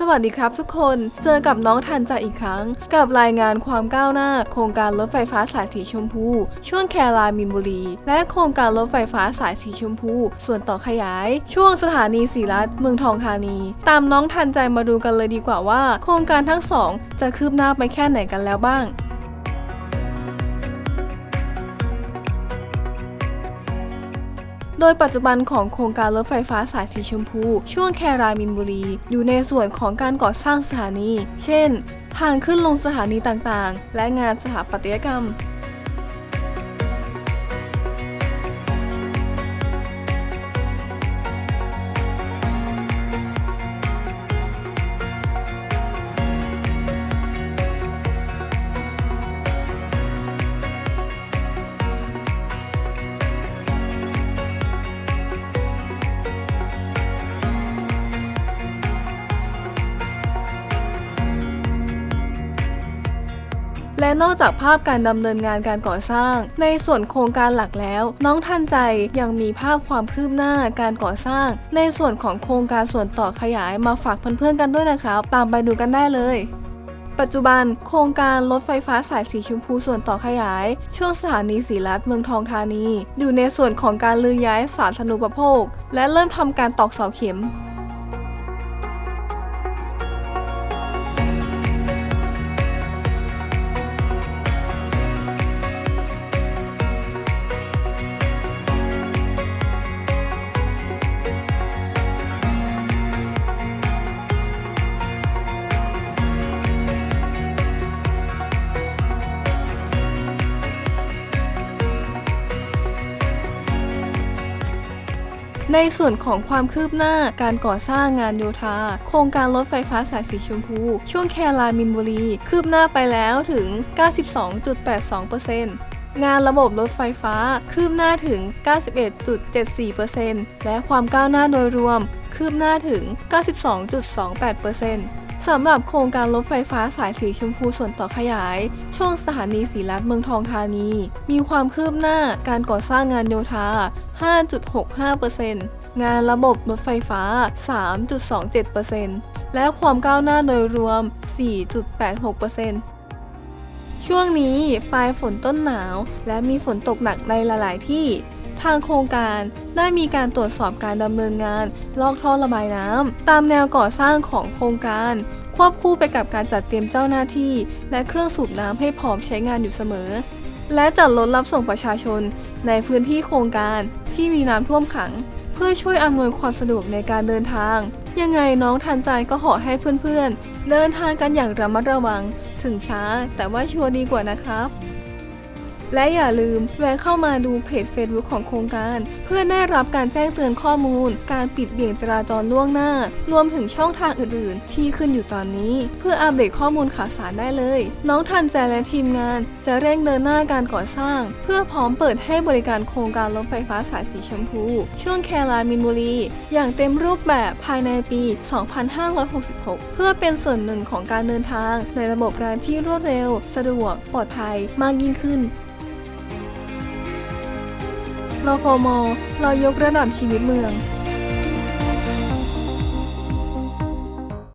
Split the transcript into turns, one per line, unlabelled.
สวัสดีครับทุกคน เจอกับน้องทันจากอีกครั้ง กับรายงานความก้าวหน้า โครงการรถไฟฟ้าสายสีชมพู ช่วงแคลามินบุรี และโครงการรถไฟฟ้าสายสีชมพู ส่วนต่อขยาย ช่วงสถานีสีรัฐเมืองทองธานี ตามน้องทันใจมาดูกันเลยดีกว่าว่า โครงการทั้งสองจะคืบหน้าไปแค่ไหนกันแล้วบ้าง โดยปัจจุบันของโครงการรถไฟฟ้าสายสีชมพู ช่วงแครายมินบุรี อยู่ในส่วนของการก่อสร้างสถานี เช่น ทางขึ้นลงสถานีต่างๆ และงานสถาปัตยกรรม และนอกจากภาพการดำเนินงานการก่อสร้าง ในส่วนโครงการหลักแล้ว น้องทันใจยังมีภาพความคืบหน้าการก่อสร้าง ในส่วนของโครงการส่วนต่อขยายมาฝากเพื่อนๆกันด้วยนะครับ ตามไปดูกันได้เลยปัจจุบันโครงการรถไฟฟ้าสายสีชมพูส่วนต่อขยาย ช่วงสถานีศรีรัตน์เมืองทองธานี อยู่ในส่วนของการลือย้ายสาธารณูปโภค และเริ่มทำการตอกเสาเข็ม ในส่วนของความคืบหน้าการก่อสร้างงานโยธา โครงการรถไฟฟ้าสายสีชมพู ช่วงแครามินบุรี คืบหน้าไปแล้วถึง 92.82%งานระบบรถไฟฟ้าคืบหน้าถึง 91.74%และความก้าวหน้าโดยรวม คืบหน้าถึง 92.28% สำหรับโครงการรถไฟฟ้าสายสีชมพูส่วนต่อขยาย ช่วงสถานีศรีรัตเมืองทองธานี มีความคืบหน้าการก่อสร้างงานโยธา 5.65%งานระบบรถไฟฟ้า 3.27%และความก้าวหน้าโดยรวม 4.86%ช่วงนี้ปลายฝนต้นหนาว และมีฝนตกหนักในหลาย ๆ ที่ ทางโครงการได้มีการตรวจสอบการดำเนินงาน ลอกท่อระบายน้ำตามแนวก่อสร้างของโครงการ ควบคู่ไปกับการจัดเตรียมเจ้าหน้าที่ และเครื่องสูบน้ำให้พร้อมใช้งานอยู่เสมอ และจัดรถรับส่งประชาชน ในพื้นที่โครงการที่มีน้ำท่วมขัง เพื่อช่วยอำนวยความสะดวกในการเดินทาง ยังไงน้องทันใจก็ขอให้เพื่อนๆ เดินทางกันอย่างระมัดระวัง ถึงช้าแต่ว่าชัวร์ดีกว่านะครับ และอย่าลืมแวะเข้ามาดูเพจ Facebook ของโครงการ เพื่อได้รับการแจ้งเตือนข้อมูล การปิดเบี่ยงจราจรล่วงหน้า รวมถึงช่องทางอื่น ๆ ที่ขึ้นอยู่ตอนนี้ เพื่ออัปเดตข้อมูลข่าวสารได้เลย น้องทันใจและทีมงาน จะเร่งเดินหน้าการก่อสร้าง เพื่อพร้อมเปิดให้บริการโครงการรถไฟฟ้าสายสีชมพู ช่วงแครามินบุรี อย่างเต็มรูปแบบภายในปี 2566 เพื่อเป็นส่วนหนึ่งของการเดินทางในระบบรางที่รวดเร็ว สะดวก ปลอดภัยมากยิ่งขึ้น รฟมเรายกระดับชีวิตเมือง